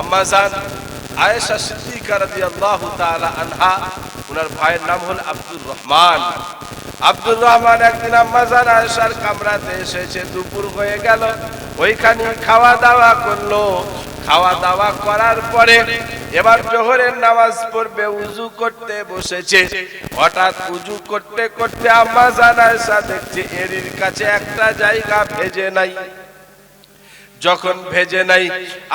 আম্মাজান আয়েশা সিদ্দিকা রাদিয়াল্লাহু তাআলা আনহা ওনার ভাইয়ের নাম হল আব্দুর রহমান। আব্দুর রহমান একদিন আম্মাজান আয়েশার কামরাতে এসেছে, দুপুর হয়ে গেল ওইখানে খাওয়া দাওয়া করল। খাওয়া দাওয়া করার পরে এবার জোহরের নামাজ পড়বে, উজু করতে বসেছে। হঠাৎ উজু করতে করতে আম্মাজান আয়েশা দেখছে এরির কাছে একটা জায়গা ভেজে নাই। যখন ভেজে নাই,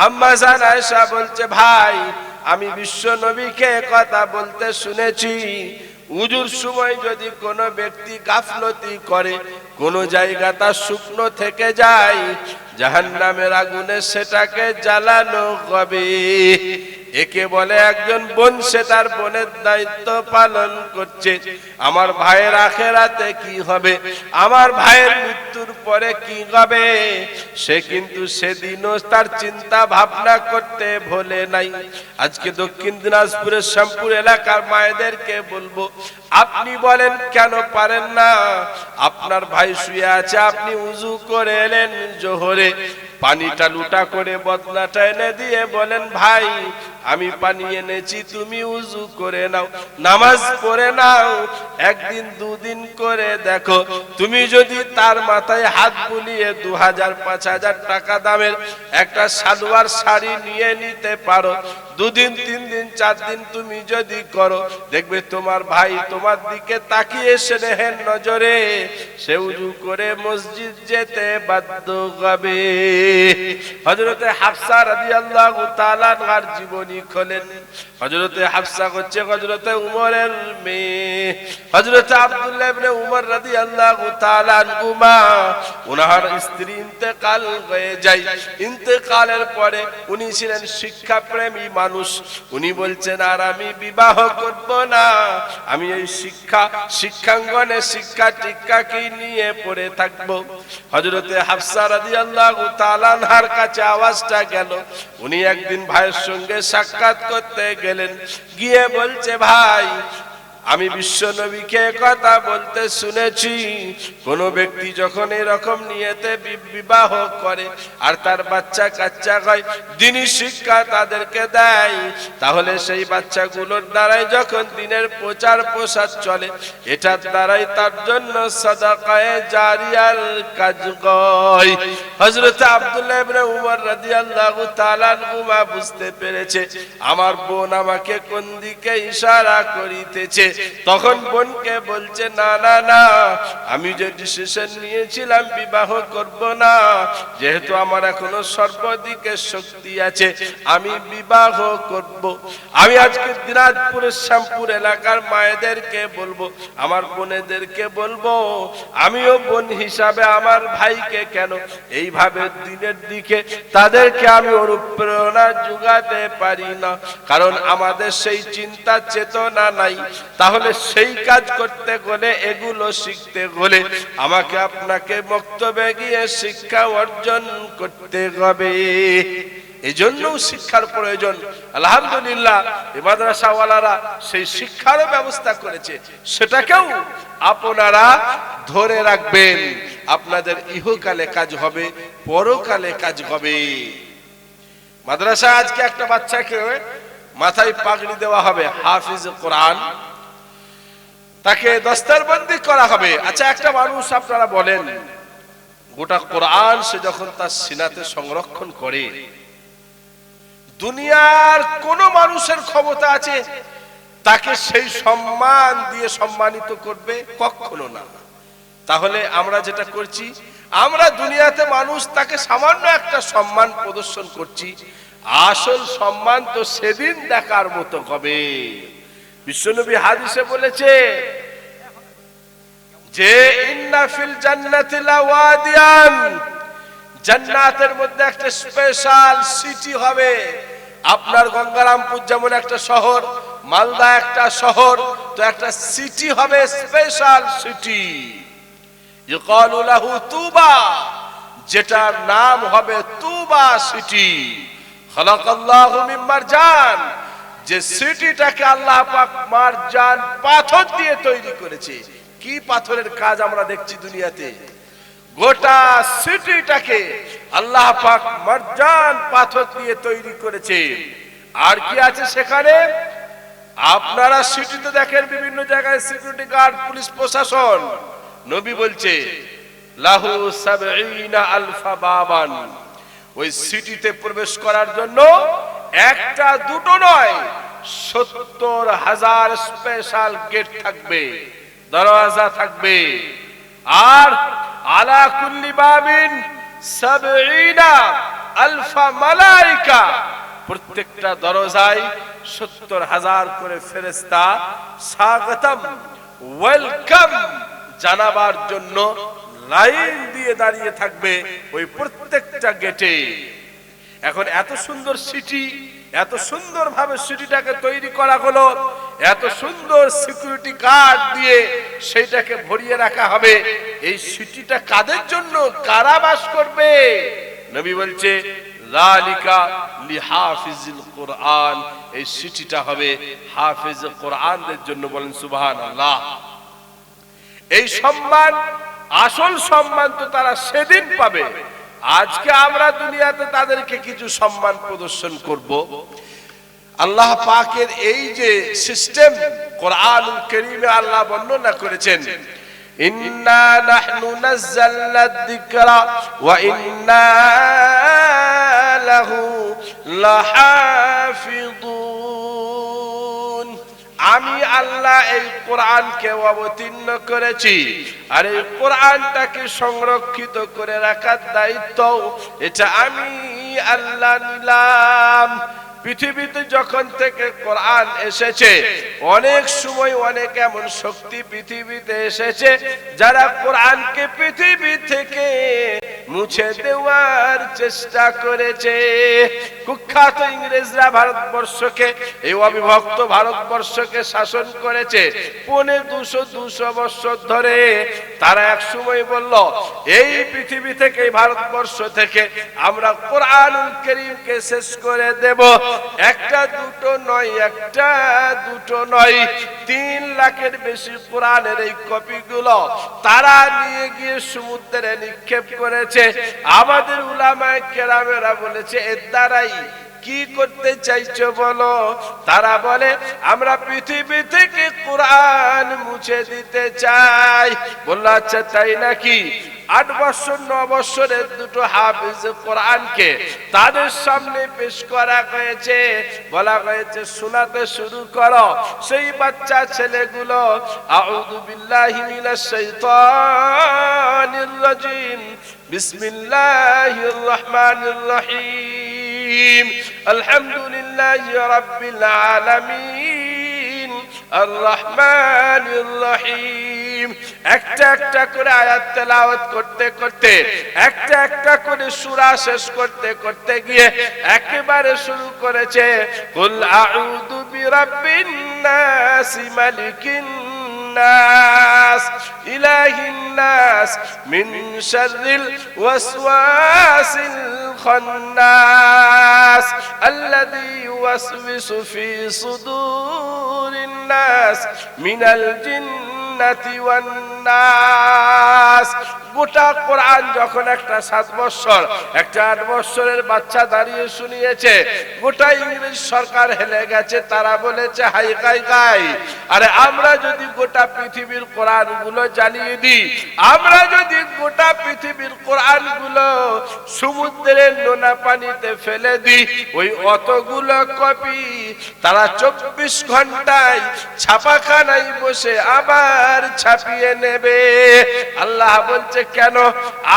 আম্মা জান আয়েশা বলছে, ভাই, আমি বিশ্ব নবীকে কথা বলতে শুনেছি। উজুর সময় যদি কোনো ব্যক্তি গাফলতি করে, কোন জায়গা তার শুকনো থেকে যায়, জাহান্নামের আগুনে সেটাকে জ্বালানো হবে। একে বলে একজন বোন, সে তার বোনের দায়িত্ব পালন করছে। আমার ভাইয়ের আখেরাতে কি হবে? আমার ভাইয়ের মৃত্যুর পরে কি হবে? সে কিন্তু সেদিনও তার চিন্তা ভাবনা করতে ভোলে নাই। আজকে দক্ষিণ দিনাজপুরের শ্যামপুর এলাকার মায়েদেরকে বলব, আপনি বলেন কেন পারেন না? আপনার ভাই শুয়ে আছে, আপনি উজু করে এলেন জোহরে। পানিটা লুটা করে বদনাটা এনে দিয়ে বলেন, ভাই, আমি পানি এনেছি, তুমি উজু করে নাও। নামাজ পড়ে নাও, একদিন, দুদিন করে দেখো, তুমি যদি তার মাথায় হাত বুলিয়ে দু হাজার পাঁচ হাজার টাকা দামের একটা সালোয়ার শাড়ি নিয়ে নিতে পারো, দুদিন তিন দিন চার দিন তুমি যদি করো, দেখবে তোমার ভাই তোমার দিকে তাকিয়ে স্নেহের নজরে, সে উজু করে মসজিদ যেতে বাধ্য হবে। হজরতে হাফসা রাদিয়াল্লাহু তাআলার জীবনী খোলেন। হজরতে হাফসা হচ্ছে হজরতে উমরের মেয়ে। হজরতে আব্দুল্লাহ ইবনে উমর রাদিয়াল্লাহু তাআলা আনহুমা ওনার স্ত্রী ইন্তেকাল হয়ে যায়। ইন্তেকালের পরে উনি ছিলেন শিক্ষা প্রেমী মানুষ। উনি বলছেন, আর আমি বিবাহ করব না। আমি এই শিক্ষা, শিক্ষাঙ্গনে শিক্ষা টিক্কাকে নিয়ে পড়ে থাকব? হজরতে হাফসা রাজি আল্লাহ রাদিয়াল্লাহু তাআলার কাছে আওয়াজটা গেল। উনি একদিন ভাইয়ের সঙ্গে সাক্ষাৎ করতে গেলেন। গিয়ে বলছে ভাই আমি বিশ্ব নবীকে কথা বলতে শুনেছি। কোন ব্যক্তি যখন এরকম নিয়েতে বিবাহ করে আর তার বাচ্চা কাচ্চা হয় দিনই শিক্ষা তাদেরকে দেয়, তাহলে সেই বাচ্চাগুলোর দ্বারাই যখন দিনের প্রচার প্রসার চলে, এটার দ্বারাই তার জন্য সাদাকায়ে জারিয়ার কাজ হয়। হযরত আব্দুল্লাহ ইবনে উমর রাদিয়াল্লাহু তাআলা বুঝতে পেরেছে, আমার বোন আমাকে কোন দিকে ইশারা করিতেছে? তখন বোনকে বলছে, না না না, আমি যে ডিসিশন নিয়েছিলাম, বিবাহ করব না। যেহেতু আমার এখনও সর্বদিকে শক্তি আছে, আমি বিবাহ করব। আমি আজকে দিনাজপুরের শ্যামপুর এলাকার মায়েদেরকে বলব, আমার বোনেদেরকে বলব, আমিও বোন হিসাবে আমার ভাইকে কেন এইভাবে দিনের দিকে তাদেরকে আমি অনুপ্রেরণা যোগাতে পারি না? কারণ আমাদের সেই চিন্তা চেতনা নাই। তাহলে সেই কাজ করতে গেলে, এগুলো শিখতে গেলে আমাকে আপনাকে বক্তব্যে গিয়ে শিক্ষা অর্জন করতে হবে। এই শিক্ষার প্রয়োজন। আলহামদুলিল্লাহ মাদ্রাসাওয়ালারা সেই শিক্ষারও ব্যবস্থা করেছে। সেটাকেও আপনারা ধরে রাখবেন। আপনাদের ইহকালে কাজ হবে, পরকালে কাজ হবে। মাদ্রাসা আজকে একটা বাচ্চাকে মাথায় পাগড়ি দেওয়া হবে, হাফিজ কোরআন। তাকে দস্তারবন্দি করা হবে। আচ্ছা একটা মানুষ আপনারা বলেন, গোটা কোরআন সে যখন তার সিনাতে সংরক্ষণ করে, দুনিয়ার কোন মানুষের ক্ষমতা আছে, তাকে সেই সম্মান দিয়ে সম্মানিত করবে কখনো না। তাহলে আমরা যেটা করছি, আমরা দুনিয়াতে মানুষ তাকে সামান্য একটা সম্মান প্রদর্শন করছি, আসল সম্মান তো সেদিন দেখার মতো হবে। বিশ্বনবী হাদিসে বলেছে যে, ইন্না ফিল জান্নাতি লাওয়াদিয়ান। জান্নাতের মধ্যে একটা স্পেশাল সিটি হবে। আপনার গঙ্গারামপুর যেমন একটা শহর, মালদা একটা শহর, তো একটা সিটি হবে, স্পেশাল সিটি। ইউকালু লাহু তুবা, যেটার নাম হবে তুবা সিটি। খালাকাল্লাহু মিন মারজান। যে সিটিটাকে আল্লাহ পাক মারজান পাথর দিয়ে তৈরি করেছে। কি পাথরের কাজ আমরা দেখছি দুনিয়াতে? গোটা সিটিটাকে আল্লাহ পাক মার্জান পাথর দিয়ে তৈরি করেছে। আর কি আছে সেখানে? আপনারা সিটিতে দেখেন বিভিন্ন জায়গায় সিকিউরিটি গার্ড, পুলিশ প্রশাসন। নবী বলছে, লাহু সাবঈনা আলফা বাবান। ওই সিটিতে প্রবেশ করার জন্য একটা, দুটো নয়, সত্তর হাজার স্পেশাল গেট থাকবে, দরওয়াজা থাকবে। আর আলা বাবিন সাবঈনা আলফা মালাইকা, প্রত্যেকটা দরজায় সত্তর হাজার করে ফেরেস্তা স্বাগতম, ওয়েলকাম জানাবার জন্য লাইন দিয়ে দাঁড়িয়ে থাকবে ওই প্রত্যেকটা গেটে এখন এত সুন্দর সিটি, এত সুন্দর ভাবে সিটিটাকে তৈরি করা হলো, এত সুন্দর সিকিউরিটি গার্ড দিয়ে সেইটাকে ভরিয়ে রাখা হবে। এই সিটিটা কাদের জন্য? কারা বাস করবে? নবী বলছে, লালিকা লিহাফিজুল কোরআন। এই সিটিটা হবে হাফিজ কোরআনদের জন্য বলেন, সুবহানাল্লাহ। এই সম্মান, আসল সম্মান তো তারা সেদিন পাবে। আজকে আমরা দুনিয়াতে তাদেরকে কিছু সম্মান প্রদর্শন করব। আল্লাহ পাকের এই যে সিস্টেম কোরআন করিমে আল্লাহ বর্ণনা করেছেন, ইন্না নাহনু নাযালনা যিকরা ওয়া ইন্না লাহু লাহাফিযুন। আমি আল্লাহ এই কোরআনকে অবতীর্ণ করেছি। আর এই কোরআনটাকে সংরক্ষিত করে রাখার দায়িত্ব এটা আমি আল্লাহ নিলাম। পৃথিবীতে যখন থেকে কোরআন এসেছে, অনেক সময় অনেক এমন শক্তি পৃথিবীতে এসেছে, যারা কোরআনকে পৃথিবী থেকে মুছে দেওয়ার চেষ্টা করেছে। কুখ্যাত ইংরেজরা ভারতবর্ষকে, এই অবিভক্ত ভারতবর্ষকে শাসন করেছে পনে দুশো দুশো বছর ধরে। তারা এক সময় বলল, এই পৃথিবী থেকে ভারতবর্ষ থেকে আমরা কোরআন করিমকে শেষ করে দেব। একটা দুটো নয়, একটা দুটো নয়। তিন লাখের বেশি কোরআনের এই কপিগুলো তারা নিয়ে গিয়ে সমুদ্রে নিক্ষেপ করেছে। আমাদের উলামায় কেরামেরা বলেছে, এর দ্বারাই কি করতে চাইছো বলো? তারা বলে, আমরা পৃথিবী থেকে কোরআন মুছে দিতে চাই। বলল আচ্ছা তাই নাকি? আট বছর, ন বছরের দুটো হাফিজ কোরআনকে তাদের সামনে পেশ করা হয়েছে। বলা হয়েছে, শোনাতে শুরু করো। সেই বাচ্চা ছেলেগুলো, আউযু বিল্লাহি মিনাশ শাইতানির রাজিম। বিসমিল্লাহির রহমানির রহিম। আলহামদুলিল্লাহি রাব্বিল আলামিন। আর রহমানির রহিম। একটা একটা করে আয়াত তেলাওয়াত করতে করতে একটা একটা করে সূরা শেষ করতে করতে গিয়ে একেবারে শুরু করেছে কুল আউযু বিরাব্বিন নাস মালিকিন الناس إله الناس من شر الوسواس الخناس الذي يوسوس في صدور الناس من الجنة والناس গোটা কোরআন যখন একটা সাত বছর একটা আট বছরের বাচ্চা দাঁড়িয়ে শুনিয়েছে গোটা ইংরেজ সরকার হেলে গেছে তারা বলেছে হাই গাই গাই আরে আমরা যদি গোটা পৃথিবীর কোরআন গুলো জ্বালিয়ে দিই আমরা যদি গোটা পৃথিবীর কোরআন গুলো নোনা পানিতে ফেলে দিই ওই অতগুলো কপি তারা চব্বিশ ঘন্টায় ছাপাখানায় বসে আবার ছাপিয়ে নেবে। আল্লাহ বলছে, কেন?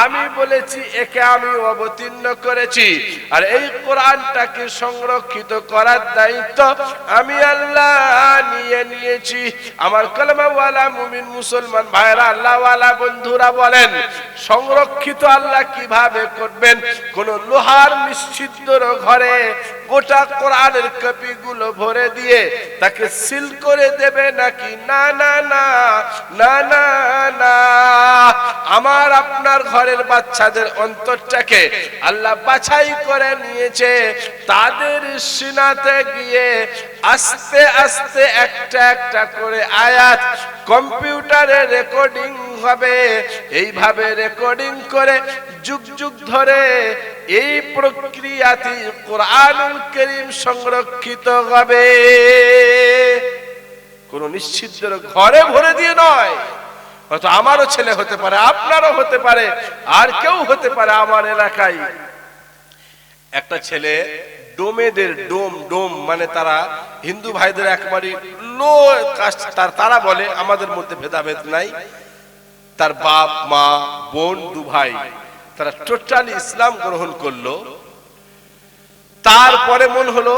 আমি বলেছি, একে আমি অবতীর্ণ করেছি। আর এই কোরআনটাকে সংরক্ষিত করার দায়িত্ব আমি আল্লাহ নিয়ে নিয়েছি। আমার কলমাওয়ালা মুমিন মুসলমান ভাইরা আল্লাহওয়ালা বন্ধুরা বলেন, সংরক্ষিত আল্লাহ কীভাবে করবেন? কোন লোহার নিশ্চিদ্র ঘরে গোটা কোরআনের কপি গুলো ভরে দিয়ে তাকে সিল করে দেবে নাকি, না না না না না না, আমার আপনার ঘরের বাচ্চাদের অন্তরটাকে আল্লাহ বাছাই করে নিয়েছে, তাদের সিনাতে গিয়ে আস্তে আস্তে একটা একটা করে আয়াত কম্পিউটারে রেকর্ডিং হবে এইভাবে রেকর্ডিং করে যুগ যুগ ধরে এই প্রক্রিয়াতে কোরআনুল করিম সংরক্ষিত হবে। কোন নিশ্চিতের ঘরে ভরে দিয়ে নয়। হয়তো আমারও ছেলে হতে পারে, আপনারও হতে পারে, আর কেউ হতে পারে আমার এলাকায়। একটা ছেলে ডোমেদের ডোম ডোম মানে তারা হিন্দু ভাইদের একবারই লো কাস্ট তারা বলে, আমাদের মধ্যে ভেদাভেদ নাই। তার বাপ, মা, বোন, দু ভাই, তারা টোটালি ইসলাম গ্রহণ করল। তারপরে মন হলো,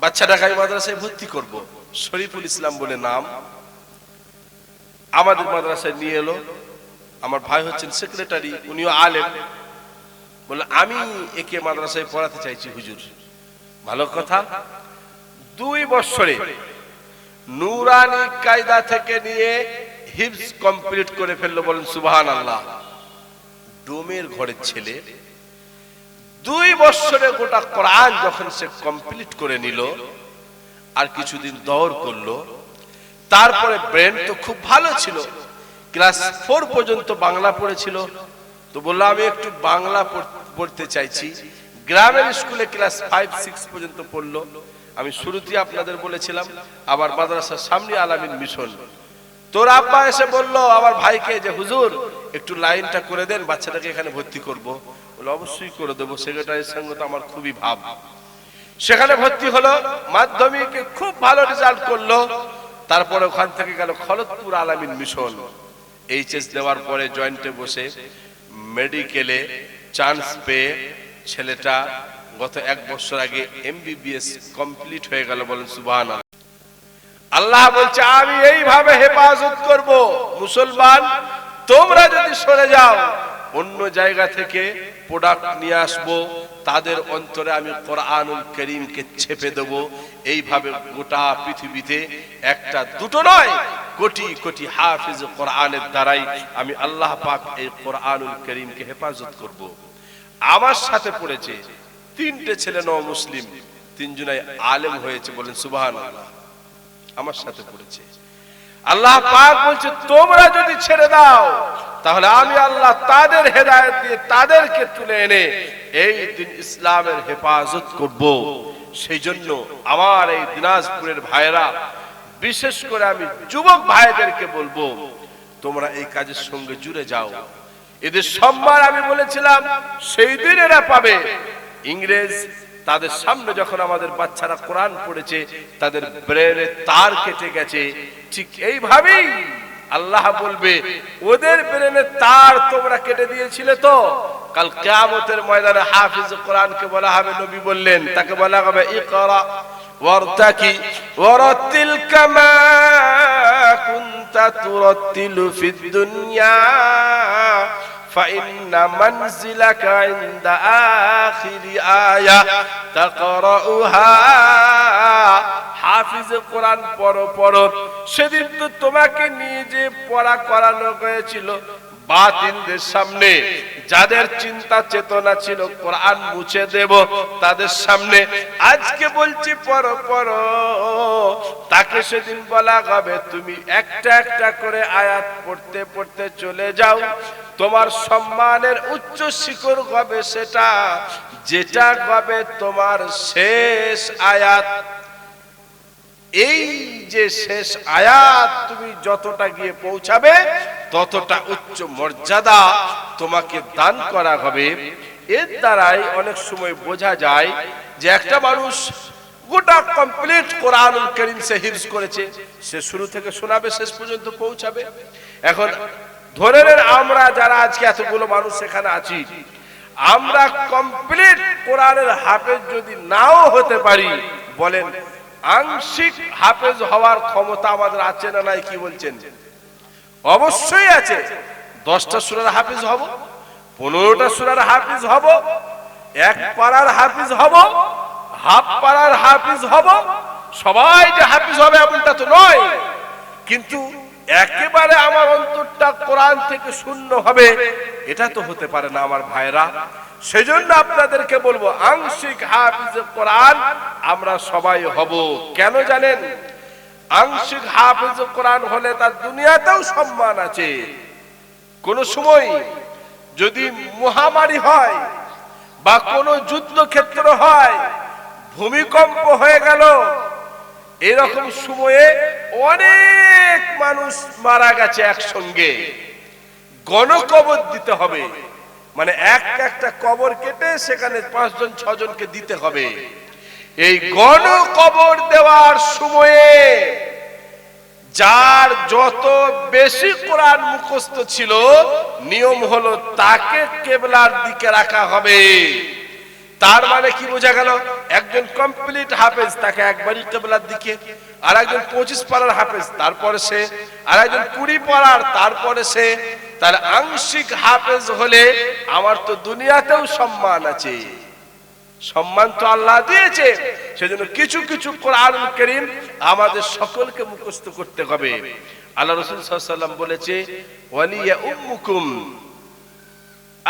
বাচ্চাটাকে আমি মাদ্রাসায় ভর্তি করব। শরীফুল ইসলাম বলে নাম। আমাদের মাদ্রাসায় নিয়ে এলো। আমার ভাই হচ্ছেন সেক্রেটারি, উনিও আলেম। বলে, আমি একে মাদ্রাসায় পড়াতে চাইছি, হুজুর। ভালো কথা? দুই বছরে নুরানি কায়দা থেকে নিয়ে হিপস কমপ্লিট করে ফেলল বলেন সুবহান আল্লাহ ডোমের ঘরের ছেলে দুই বছরে গোটা কোরআন যখন সে কমপ্লিট করে নিল আর কিছুদিন দৌড় করল, তারপরে ব্রেন তো খুব ভালো ছিল ক্লাস ফোর পর্যন্ত বাংলা পড়েছিল। তো বলল আমি একটু বাংলা পড়তে চাইছি। গ্রামের স্কুলে ক্লাস ফাইভ সিক্স পর্যন্ত পড়ল। আমি শুরুতেই আপনাদের বলেছিলাম, আবার মাদ্রাসার সামনে আলামিন মিশন। তোর আব্বা এসে বলল, আমার ভাইকে যে, হুজুর, একটু লাইনটা করে দেন, বাচ্চাটাকে এখানে ভর্তি করব। বলে অবশ্যই করে দেবো, সেক্রেটারির সঙ্গে তো আমার খুবই ভাব। সেখানে ভর্তি হলো, মাধ্যমিকে খুব ভালো রেজাল্ট করল, তারপরে ওখান থেকে গেল খলতপুর আলামিন মিশন এইচএস দেওয়ার পরে জয়েন্টে বসে মেডিকেলে চান্স পেয়ে ছেলেটা গত এক বছর আগে এমবিবিএস কমপ্লিট হয়ে গেল বলেন সুবহান আল্লাহ বলছে, আমি এইভাবে হেফাজত করব। মুসলমান, তোমরা যদি সরে যাও, অন্য জায়গা থেকে প্রোডাক্ট নিয়ে আসব, তাদের অন্তরে আমি কোরআনুল করিমকে ছেপে দেব। এইভাবে গোটা পৃথিবীতে একটা, দুটো নয়, কোটি কোটি হাফিজ কোরআনের দ্বারাই আমি আল্লাহ পাক এই কোরআনুল করিমকে হেফাজত করব। আমার সাথে পড়েছে, তিনটে ছেলে ন মুসলিম, তিনজনাই আলেম হয়েছে বলেন সুবাহান আল্লাহ আমার সাথে পড়েছে আল্লাহ পাক বলছে, তোমরা যদি ছেড়ে দাও, তাহলে আমি আল্লাহ তাদের হেদায়েত দিয়ে তাদেরকে তুলে এনে এই দিন ইসলামের হেফাজত করব। সেই জন্য আমার এই দিনাজপুরের ভাইরা বিশেষ করে আমি যুবক ভাইদেরকে বলব, তোমরা এই কাজের সঙ্গে জুড়ে যাও। এদের সম্মান আমি বলেছিলাম, সেই দিন এরা পাবে। ইংরেজ তাদের সামনে যখন আমাদের বাচ্চারা কোরআন পড়েছে, তাদের ব্রেনে তার কেটে গেছে। ঠিক এইভাবেই আল্লাহ বলবে, ওদের ব্রেনে তার তোমরা কেটে দিয়েছিলে তো? কাল কিয়ামতের ময়দানে হাফিজ কোরআনকে বলা হবে, নবী বললেন, তাকে বলা হবে, ইকরা ওয়ারতাকি ওয়ারাতিল কামা কুনতা তুরাতিলু ফিদ দুনিয়া فإن منزلك عند آخر آية تقرأها হাফিজ কোরআন পড়ো পড়ো সেদিন তো তোমাকে নিয়ে যে পড়া করানো হয়েছিল বাতিলদের সামনে যাদের চিন্তা চেতনা ছিল কোরআন মুছে দেব, তাদের সামনে আজকে বলছি, পড়ো পড়ো। তাকে সেদিন বলা হবে, তুমি একটা একটা করে আয়াত পড়তে পড়তে চলে যাও। তোমার সম্মানের উচ্চ শিখর হবে সেটা, যেটা হবে তোমার শেষ আয়াত। এই যে শেষ আয়াত তুমি যতটা গিয়ে পৌঁছাবে, ততটা উচ্চ মর্যাদা তোমাকে দান করা হবে। এর দ্বারাই অনেক সময় বোঝা যায় যে একটা মানুষ গোটা কমপ্লিট কোরআন করিম সে হিফজ করেছে, সে শুরু থেকে শোনাবে, শেষ পর্যন্ত পৌঁছাবে। এখন ধরে নেন আমরা যারা আজকে এতগুলো মানুষ সেখানে আছি, আমরা কমপ্লিট কোরআনের হাফেজ যদি নাও হতে পারি, বলেন আংশিক হাফেজ হওয়ার ক্ষমতা আমাদের আছে না নাই, কি বলছেন? অবশ্যই আছে। দশটা সুরার হাফিজ হব, পনেরোটা সুরার হাফিজ হব, এক পাড়ার হাফিজ হব, হাফ পাড়ার হাফিজ হব, সবাই যে হাফিজ হবে এমনটা তো নয়। কিন্তু একেবারে আমার অন্তরটা কোরআন থেকে শূন্য হবে। এটা তো হতে পারে না আমার ভাইরা। সেজন্য আপনাদেরকে বলব, আংশিক হাফিজ কোরআন আমরা সবাই হব। কেন জানেন? আংশিক হাফিজ কোরআন হলে তার দুনিয়াতেও সম্মান আছে। কোন সময় যদি মহামারী হয় বা কোনো যুদ্ধক্ষেত্র হয়, ভূমিকম্প হয়ে গেল এরকম সময়ে অনেক মানুষ মারা গেছে একসঙ্গে। গণকবর দিতে হবে। মানে এক একটা কবর কেটে সেখানে পাঁচজন, ছজনকে দিতে হবে। এই গণকবর দেওয়ার সময়ে যার যত বেশি কোরআন মুখস্থ ছিল, নিয়ম হলো তাকে কেবলার দিকে রাখা হবে। তার মানে কি বোঝা গেল? একজন কমপ্লিট হাফেজ, তাকে একবারই কেবলার দিকে আর একজন পঁচিশ পাড়ার হাফেজ, তারপরে সে আর একজন কুড়ি পাড়ার, তারপরে সে তার আংশিক হাফেজ হলে আমার তো দুনিয়াতেও সম্মান আছে। সম্মান তো আল্লাহ দিয়েছে, সেজন্য কিছু কিছু কোরআন করিম আমাদের সকলকে মুখস্থ করতে হবে। আল্লাহ রসুল সাল্লাম বলেছে, ওয়ালিয়া উম্মুকুম,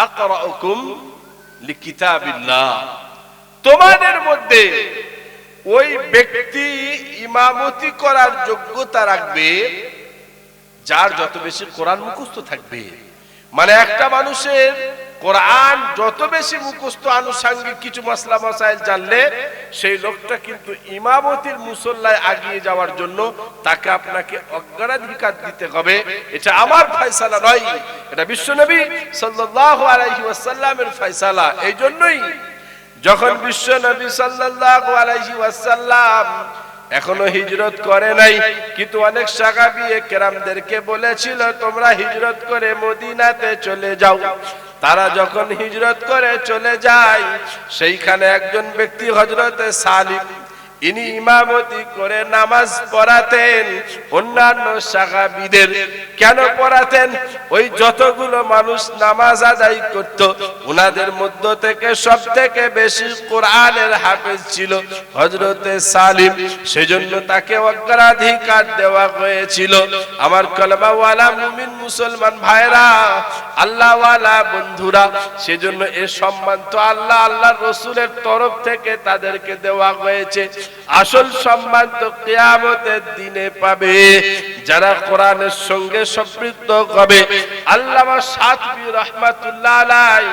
আকরাউকুম তোমাদের মধ্যে ওই ব্যক্তি ইমামতি করার যোগ্যতা রাখবে, যার যত বেশি কোরআন মুখস্থ থাকবে। মানে একটা মানুষের কোরআন যত বেশি মুখস্থ আনুষাঙ্গিক কিছু মশলা মশাইল জানলে, সেই লোকটা কিন্তু ইমামতির মুসল্লায় আগিয়ে যাওয়ার জন্য তাকে আপনাকে অগ্রাধিকার দিতে হবে। এটা আমার ফয়সালা নয়, এটা বিশ্বনবী সাল্লাল্লাহু আলাইহি ওয়াসাল্লামের ফয়সালা। এই জন্যই যখন বিশ্বনবী সাল্লাল্লাহু আলাইহি ওয়াসাল্লাম এখনও হিজরত করে নাই, কিন্তু অনেক সাহাবী কেরামদেরকে বলেছিল, তোমরা হিজরত করে মদিনাতে চলে যাও। তারা যখন হিজরত করে চলে যায় সেইখানে একজন ব্যক্তি হজরতে সালিম ইনি ইমামতি করে নামাজ পড়াতেন অন্যান্য সাহাবিদের। কেন পড়াতেন? ওই যতগুলো মানুষ নামাজ আদায় করত ওনাদের মধ্য থেকে সব থেকে বেশি কোরআনের হাফেজ ছিল হজরতে সালিম। সেজন্য তাকে অগ্রাধিকার দেওয়া হয়েছিল। আমার কলমাওয়ালা মুমিন মুসলমান ভাইরা, আল্লাহওয়ালা বন্ধুরা, সেজন্য এ সম্মান তো আল্লাহ আল্লাহ রসুলের তরফ থেকে তাদেরকে দেওয়া হয়েছে। আসল সম্মান তো কেয়ামতের দিনে পাবে। যারা কোরআনের সঙ্গে সম্পৃক্ত হবে। আল্লামা সাতবি রহমাতুল্লাহ আলাই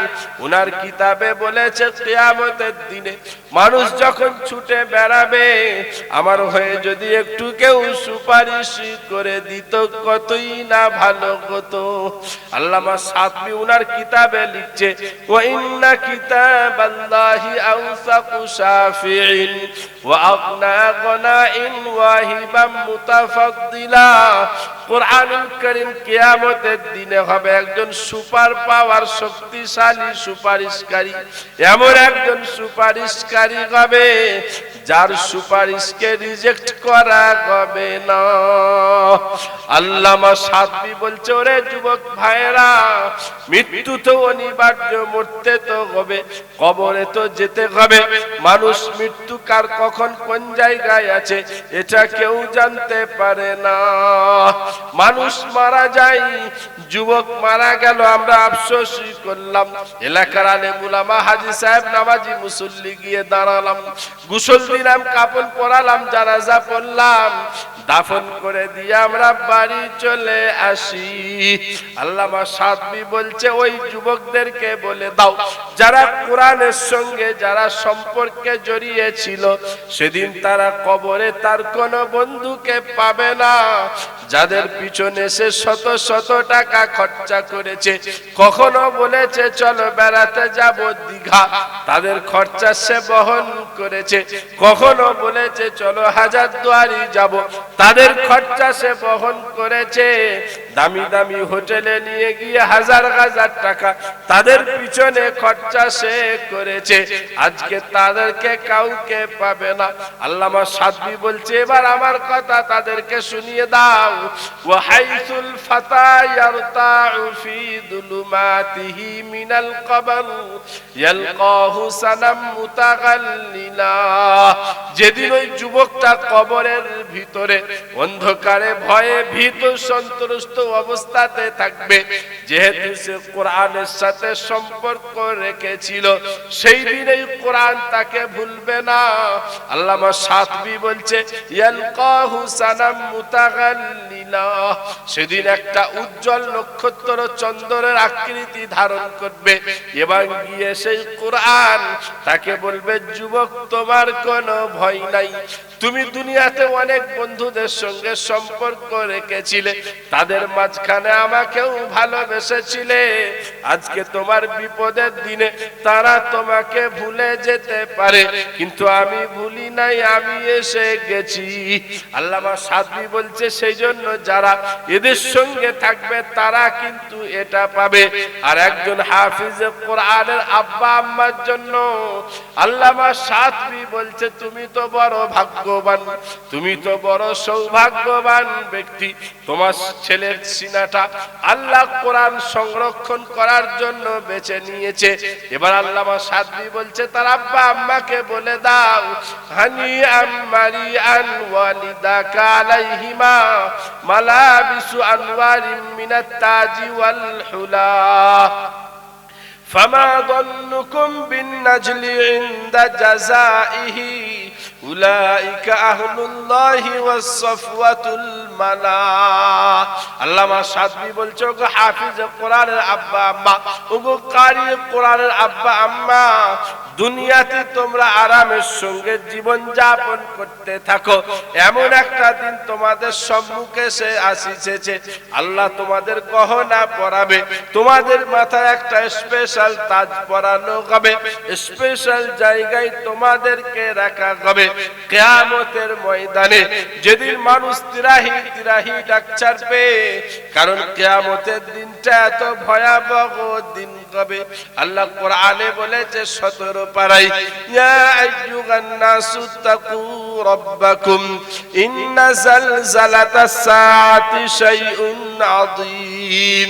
কিতাবে বলেছে, কেয়ামতের দিনে মানুষ যখন ছুটে বেড়াবে, আমার হয়ে যদি একটু কেউ সুপারিশ করে দিত, কতই না ভালো হতো। আল্লামা সাতবি উনার কিতাবে লিখছে, ওয়া ইন্না কিতাবাল্লাহি শাফিইন ওয়া আগনা গনাইন ওয়াহিবাম মুতাফাদ্দিলা। কোরআনুল করিম কিয়ামতের দিনে হবে একজন সুপার পাওয়ার শক্তিশালী সুপারিশকারী। এমন একজন সুপারিশকারী হবে যার সুপারিশকে রিজেক্ট করা হবে না। আল্লামা সাদবি বলছে, ওরে যুবক ভাইরা মৃত্যু তো অনিবার্য, মরতে তো হবে, কবরে তো যেতে হবে। মানুষ মৃত্যু কার কখন কোন জায়গায় আছে, এটা কেউ জানতে পারে না। মানুষ মারা যায়, যুবক মারা গেল, আমরা আফসোসই করলাম। এলাকার আলে মুলামা হাজি সাহেব নামাজি মুসল্লি গিয়ে দাঁড়ালাম। গুসল দিলাম, কাপড় পরালাম, জানাজা পড়লাম। দাফন করে দিয়ে আমরা বাড়ি চলে আসি। আল্লামা সাদবি বলছে, ওই যুবকদেরকে বলে দাও, যারা কোরআনের সঙ্গে, যারা সম্পর্কে জড়িয়েছিল সেদিন তারা কবরে তার কোন বন্ধুকে পাবে না। যাদের পিছনে সে শত শত টাকা খরচা করেছে। কখনো বলেছে, চলো বেড়াতে যাব দীঘা। তাদের খরচা সে বহন করেছে। কখনো বলেছে, চলো হাজার দুয়ারি যাব। তাদের খরচা সে বহন করেছে। দামি দামি হোটেলে নিয়ে গিয়ে হাজার হাজার টাকা তাদের পিছনে খরচা সে করেছে। আজকে তাদেরকে কাউকে পাবে না। আল্লামা সাদবি বলছে, এবার আমার কথা তাদেরকে শুনিয়ে দাও। ওয়াহাইসুল ফাতা ইয়ারতাউ ফি দুলুমাতিহি মিনাল কবর। ইয়ালকাহু সানাম মুতাগাল্লিলা। যেদিন ওই যুবকটা কবরের ভিতরে অন্ধকারে ভয়ে ভীত সন্ত্রস্ত অবস্থাতে থাকবে। যেহেতু সে কোরআনের সাথে সম্পর্ক রেখেছিল, সেই দিন এই কোরআন তাকে ভুলবে না। আল্লামা সাতবি বলছে সেদিন একটা উজ্জ্বল নক্ষত্র চন্দ্রের আকৃতি ধারণ করবে। এবার গিয়ে সেই কোরআন তাকে বলবে, যুবক, তোমার কোনো ভয় নাই। তুমি দুনিয়াতে অনেক বন্ধুদের সঙ্গে সম্পর্ক রেখেছিলে। তাদের মাঝখানে আমাকেও ভালোবেসেছিলে। আজকে তোমার বিপদের দিনে তারা তোমাকে ভুলে যেতে পারে। কিন্তু আমি ভুলি নাই, আমি এসে গেছি। আল্লামা সাদবি বলছে সেই জন্য যারা এদের সঙ্গে থাকবে, তারা কিন্তু এটা পাবে। আর একজন হাফিজ কোরআনের আব্বা আম্মার জন্য আল্লামা সাদবি বলছে, তুমি তো বড় ভাগ্যবান, তুমি তো বড় সৌভাগ্যবান ব্যক্তি। তোমার ছেলের সিনাটা আল্লাহ কোরআন সংরক্ষণ করার জন্য বেছে নিয়েছে এবার আল্লামা সাদবি বলছে তার আব্বা আম্মাকে বলে দাও হানি আম্মারি আন ওয়ালিদা কালাইহিমা মালাবিসু আনওয়ারিম মিনাত তাজি ওয়াল হুলা فما ظنكم بالنجل عند جزائه উলাইকা আহলুল্লাহি ওয়াস সাফওয়াতুল মালা আল্লামা সাদবি বলছে, ওগো হাফিজ কোরআনের আব্বা আম্মা, ওগো কারি কোরআনের আব্বা আম্মা, দুনিয়াতে তোমরা আরামের সঙ্গে জীবন যাপন করতে থাকো। এমন একটা দিন তোমাদের সম্মুখে সে আসিছে আল্লাহ তোমাদের গহনা পরাবে, তোমাদের মাথায় একটা স্পেশাল তাজ পরানো হবে। স্পেশাল জায়গায় তোমাদেরকে রাখা হবে। কেয়ামতের ময়দানে যেদিন মানুষ তিরাহি তিরাহি ডাক ছাড়বে কারণ কেয়ামতের দিনটা এত ভয়াবহ দিন হবে। আল্লাহ কোরআনে বলেছে সতেরো পারাই রাব্বাকুম, ইন্না জালজালাতাস সাআতি শাইউন আযীম।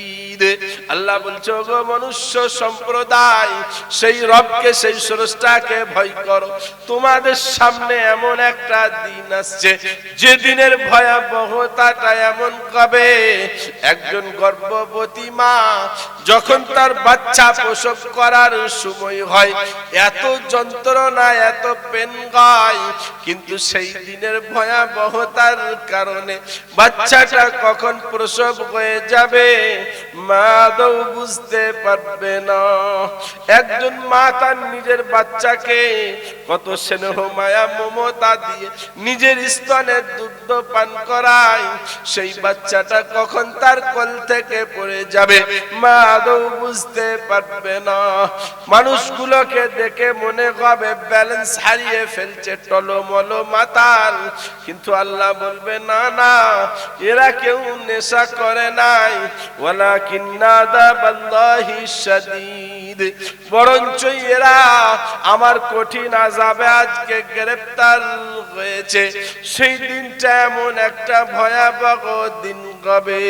দিতে। আল্লাহ বলছো গো মনুষ্য সম্প্রদায়, সেই রবকে, সেই স্রষ্টাকে ভয় করো। তোমাদের সামনে এমন একটা দিন আসছে, যে দিনের ভয়াবহতাটা এমন কবে? একজন গর্ভবতী মা যখন তার বাচ্চা প্রসব করার সময় হয়, এত যন্ত্রণা, এত পেন গায়, কিন্তু সেই দিনের ভয়াবহতার কারণে বাচ্চাটা কখন প্রসব হয়ে যাবে? মা দৌ বুঝতে পারবে না। একজন মা তার নিজের বাচ্চাকে কত স্নেহ, মায়া, মমতা দিয়ে নিজের দুগ্ধ পান করায়, সেই বাচ্চাটা কখন তার কোল থেকে পড়ে যাবে? বুঝতে পারবে না। মানুষগুলোকে দেখে মনে হবে ব্যালেন্স হারিয়ে ফেলছে টলমল মাতাল। কিন্তু আল্লাহ বলবে, না না, এরা কেউ নেশা করে নাই। শাদীদ বরঞ্চ এরা আমার কঠিন আজাবে আজকে গ্রেফতার হয়েছে। সেই দিনটা এমন একটা ভয়াবহ দিন হবে।